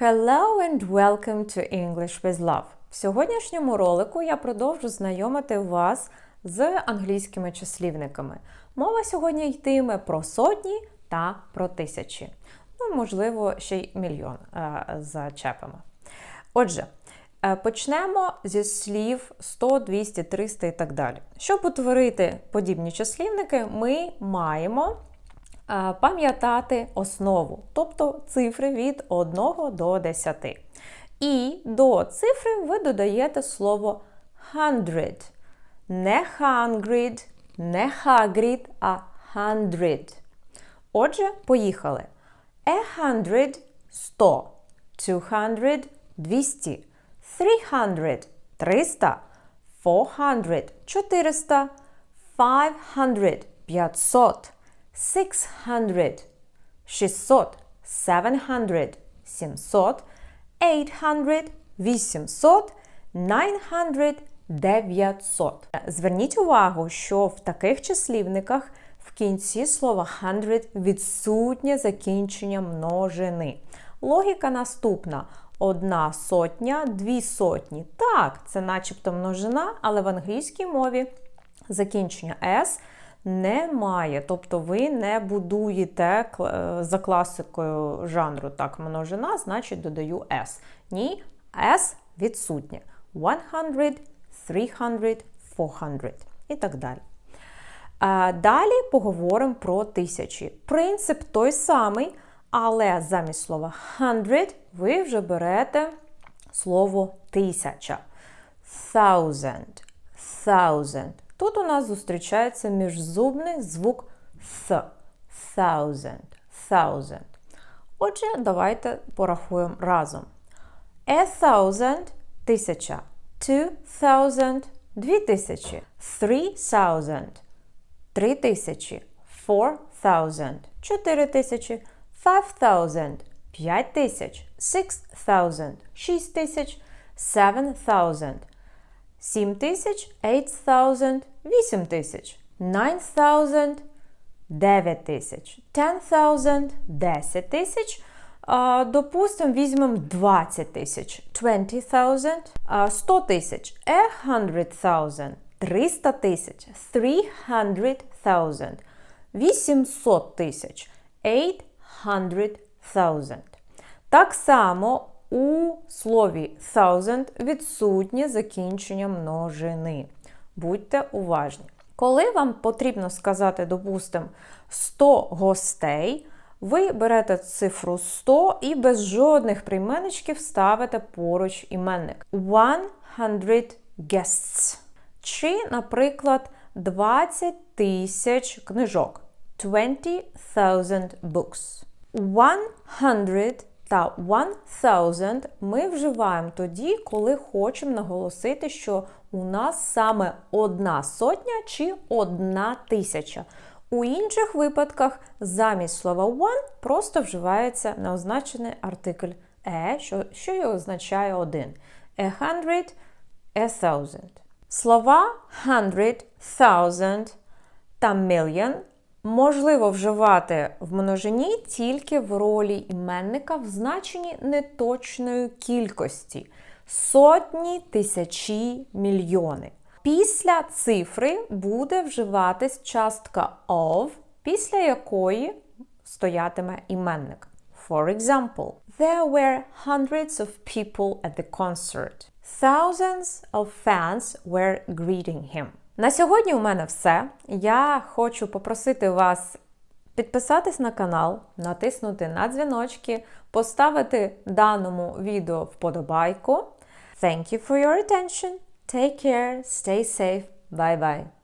Hello and welcome to English with Love. В сьогоднішньому ролику я продовжу знайомити вас з англійськими числівниками. Мова сьогодні йтиме про сотні та про тисячі. Ну, можливо, ще й мільйон е, зачепимо. Отже, е, почнемо зі слів 100, 200, 300 і так далі. Щоб утворити подібні числівники, ми маємо пам'ятати основу, тобто цифри від 1 до 10. І до цифри ви додаєте слово hundred. Не hundred, не hagrid, а hundred. Отже, поїхали. A hundred – 100. Two hundred – 200. Three hundred – 300. Four hundred – 400. Five hundred – 500. Six hundred – 600. Seven hundred – 700. Eight hundred – 800. Nine hundred – 900. Зверніть увагу, що в таких числівниках в кінці слова hundred відсутнє закінчення множини. Логіка наступна: одна сотня, дві сотні. Так, це начебто множина, але в англійській мові закінчення S немає. Тобто ви не будуєте е, за класикою жанру так, множина, значить додаю S. Ні, S відсутнє. 100, 300, 400 і так далі. Далі поговоримо про тисячі. Принцип той самий, але замість слова hundred ви вже берете слово тисяча. Thousand. Thousand. Тут у нас зустрічається міжзубний звук th. Thousand. Thousand. Отже, давайте порахуємо разом. A thousand – тисяча. Two thousand – дві тисячі. Three thousand – три тисячі. Four thousand – чотири тисячі. Five thousand – п'ять тисяч. Six thousand – шість тисяч. Seven thousand – сім тисяч. Eight thousand – вісім тисяч. Nine thousand – 9 тисяч. 10,000 – 10 тисяч. Допустимо, візьмемо 20 тисяч. 20,000 – 100 тисяч. A 100,000 – 300 тисяч. 300,000 – 800 тисяч. 800,000. Так само у слові thousand відсутнє закінчення множини. Будьте уважні. Коли вам потрібно сказати, допустимо, 100 гостей, ви берете цифру 100 і без жодних прийменничків ставите поруч іменник. 100 guests. Чи, наприклад, 20 тисяч книжок. 20,000 books. 100 та 1000 ми вживаємо тоді, коли хочемо наголосити, що у нас саме одна сотня чи одна тисяча. У інших випадках замість слова one просто вживається неозначений артикль е, що, що і означає один. A hundred, a thousand. Слова hundred, thousand та million можливо вживати в множині тільки в ролі іменника в значенні неточної кількості сотні, тисячі, мільйони. Після цифри буде вживатись частка of, після якої стоятиме іменник. For example, there were hundreds of people at the concert. Thousands of fans were greeting him. На сьогодні у мене все. Я хочу попросити вас підписатись на канал, натиснути на дзвіночки, поставити даному відео вподобайку. Thank you for your attention. Take care, stay safe. Bye bye.